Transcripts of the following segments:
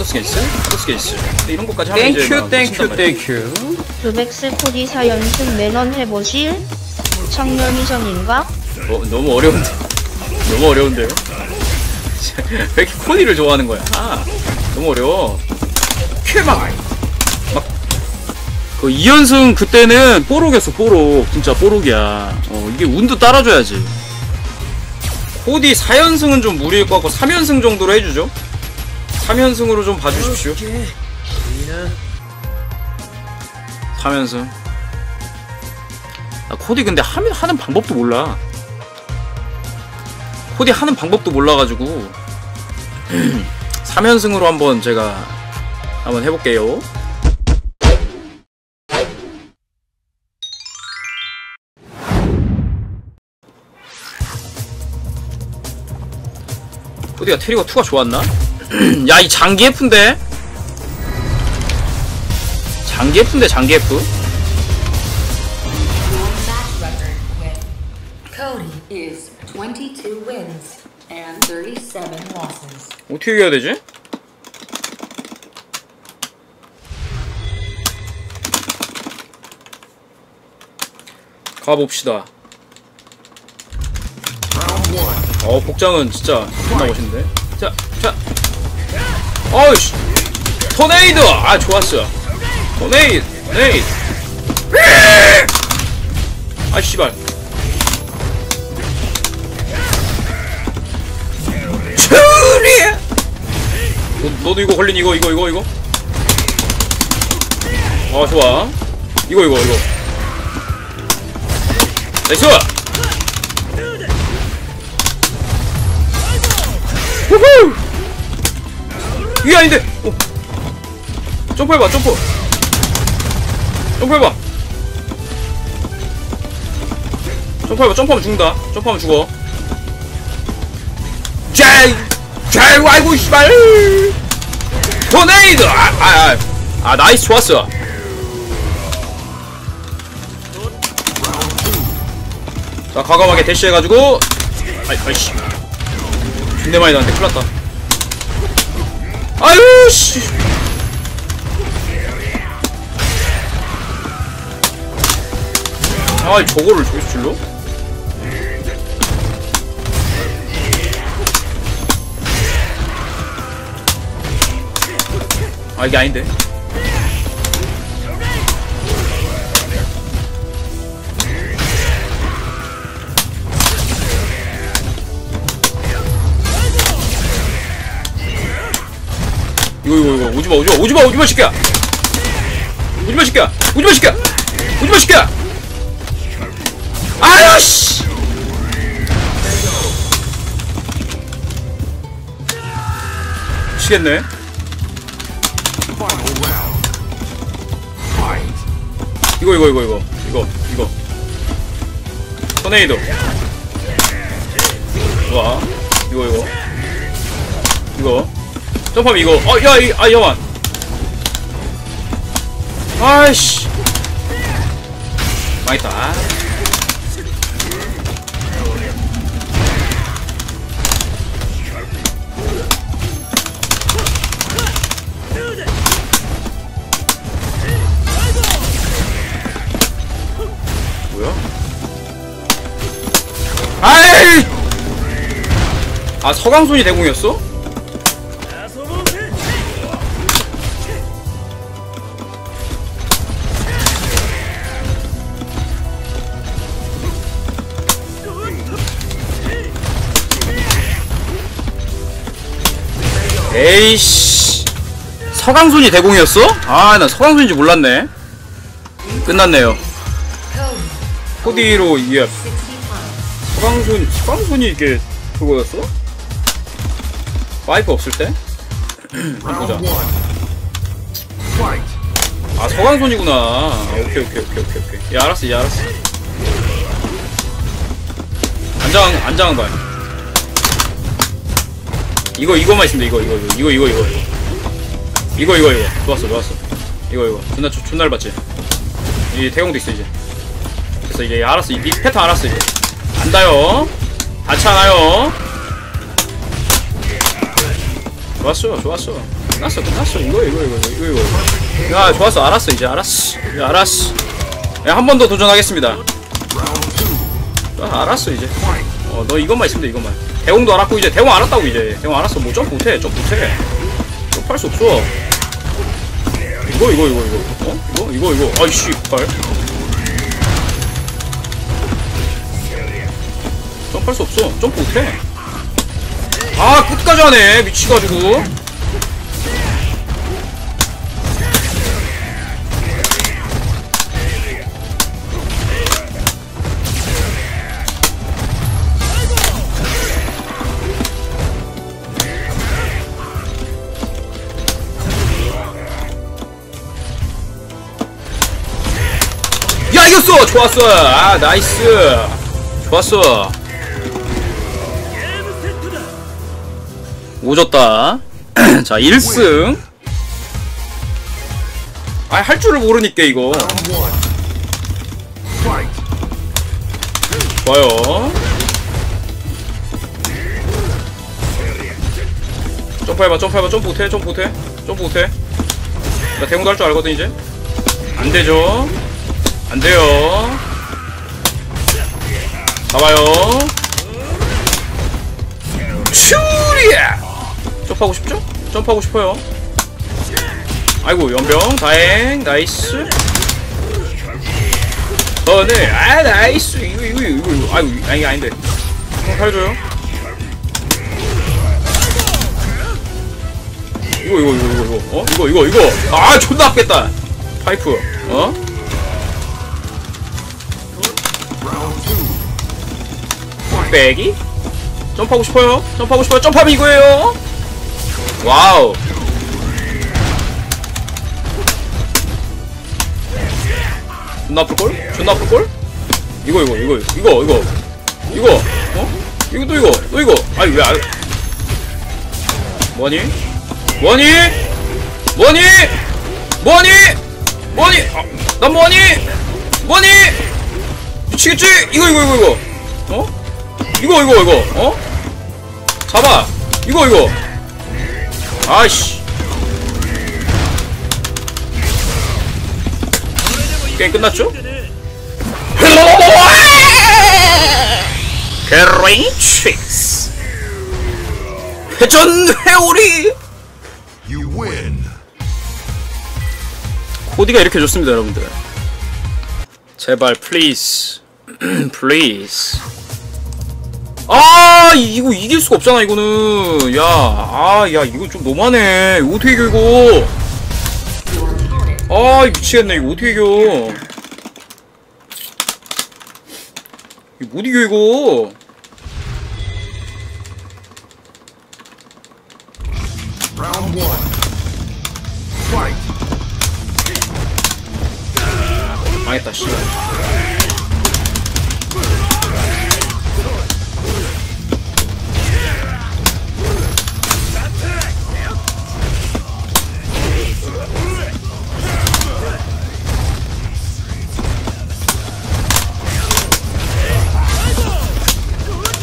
하드스케이스? 하드스케이스 이런 것까지 하면 이제 땡큐 막 땡큐. 땡큐 루벡스 코디 4연승 매넌 해보실? 청년이전인가? 어, 너무 어려운데 너무 어려운데요? 왜 이렇게 코디를 좋아하는 거야 아 너무 어려워 쾌막 막 그 2연승 그때는 뽀록이었어 뽀록 진짜 뽀록이야 어 이게 운도 따라줘야지 코디 4연승은 좀 무리일 것 같고 3연승 정도로 해주죠 3연승으로 좀 봐주십시오. 3연승. 나 코디 근데 하면 하는 방법도 몰라. 코디 하는 방법도 몰라가지고. 3연승으로 한번 제가 한번 해볼게요. 코디가 트리거 2가 좋았나? 야 이 장기 F인데? 장기 F인데 장기 F? match record with Cody is 22 wins and 37 losses. 어떻게 이겨야 되지? 가봅시다. 어, 복장은 진짜 존나 멋있는데? 자, 자. 어이씨! 토네이드! 아, 좋았어. 토네이드! 토네이드! 아, 씨발. 추리야! 너, 너도 이거 걸린 이거 이거 이거 이거 아 좋아 이거 이거 이거 나이스 후후 이게 아닌데 어. 점프해봐 점프 점프해봐 점프해봐 점프하면 죽는다 점프하면 죽어 잘, 잘, 아이고, 씨발! 토네이드! 아, 아, 아, 아, 나이스, 좋았어. 자, 과감하게 대시해가지고, 아이, 아이씨. 존내 많이 나한테 큰일 났다. 아유, 씨. 아, 저거를 저기서 질러? 아 이게 아닌데 이거 이거 이거. 오지마 오지마 오지마 오지마 시끼야. 오지마 시끼야. 오지마 시끼야. 오지마 시끼야. 아유 씨! 미치겠네. 이거 이거 이거 이거. 이거 이거. 토네이도. 좋아 이거 이거. 이거 점프하면 이거 어야 아 야만 아이씨 망했다? 아이! 아 서강손이 대공이었어? 에이씨 서강손이 대공이었어? 아나 서강손인지 몰랐네 끝났네요 코디로 이게 60 times. 서강손 서강손이 이게 그거였어? 파이프 없을 때? 보자. 아 서강손이구나. 아, 오케이 오케이 오케이 오케이 오케이. 야 알았어, 야 알았어. 안장 안장은 봐. 이거 이거만 있으면 돼. 이거 이거 이거 이거 이거 이거 이거 이거 이거 좋았어 좋았어. 이거 이거 존나 존- 존나 얇았지. 이 태공도 있어 이제. 그래서 이제 알았어. 이 패턴 알았어 이제. 안다요. 닿지 않아요. 좋았어, 좋았어. 끝났어 끝났어 이거 이거 이거 이거 이거 야 좋았어 알았어 이제 알았어 이제 알았어 야한 번 더 도전하겠습니다 아, 알았어 이제 어너 이것만 있으면 돼 이것만 대공도 알았고 이제 대공 알았다고 이제. 대공 알았어. 뭐 점프 못해 점프 못해. 점프할 수 없어. 이거 이거 이거 이거. 어? 이거 이거 이거. 아이씨 발 점프할 수 없어. 점프 못해. 아 끝까지 하네. 미치가지고 이겼어! 좋았어. 아 나이스. 좋았어. 오졌다. 자 1승. 아 할 줄을 모르니까 이거. 좋아요. 점프해봐 점프해봐. 점프 못해 점프 못해. 점프 못해. 나 대공도 할 줄 알거든 이제. 안 되죠 안 돼요. 잡아요. 슈리야! 점프하고 싶죠? 점프하고 싶어요. 아이고 연병. 다행. 나이스. 어 네. 아 나이스. 이거 이거 이거 이거. 아이고 아니 아닌데. 한번 살려줘요. 이거 이거 이거 이거 어? 이거 이거 이거. 아 존나 아프겠다. 파이프. 어 빼기 점프하고 싶어요 점프하고 싶어요 점프하면 이거예요 와우 존나 아플걸? 존나 아플걸? 이거 이거 이거 이거 이거 이거 어? 이거 또 이거 또 이거 아니 왜 안... 뭐니? 뭐니? 뭐니? 뭐니? 뭐니? 아, 난 뭐니? 뭐니? 미치겠지? 이거 이거 이거 이거 어? 이거 이거 이거. 어? 잡아. 이거 이거. 아이씨. 게임 끝났죠? 게레인 트릭스 회전 회오리. 코디가 이렇게 좋습니다 여러분들. 제발 플리즈 플리즈 아 이거 이길 수가 없잖아 이거는. 야아 야 이거 좀 너무하네. 이거 어떻게 이겨 이거? 아 미치겠네. 이거 어떻게 이겨? 이거 못 이겨 이거. 망했다 씨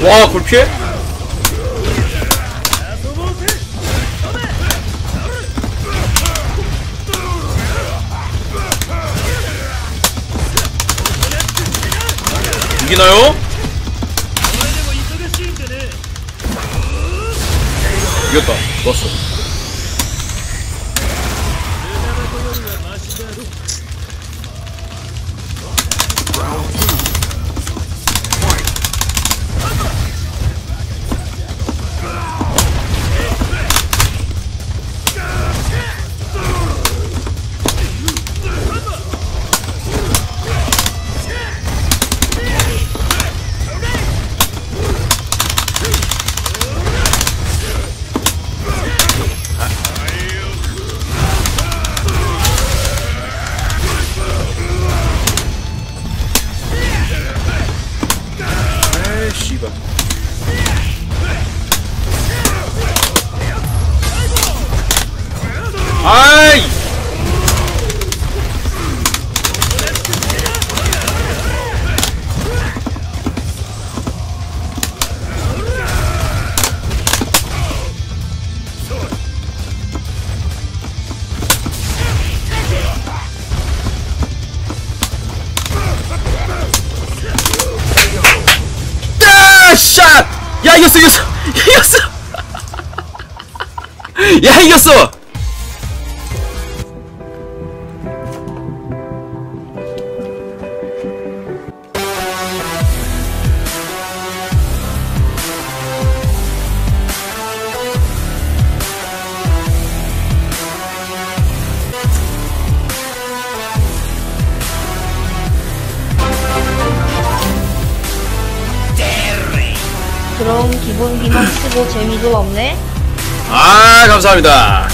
와, 그걸 피해? 이기나요? 이겼다. 좋았어. 에 이겼어 이겼어. 이겼어. 야 이겼어 그럼 기본 기만 쓰고 재미도 없네? 아 감사합니다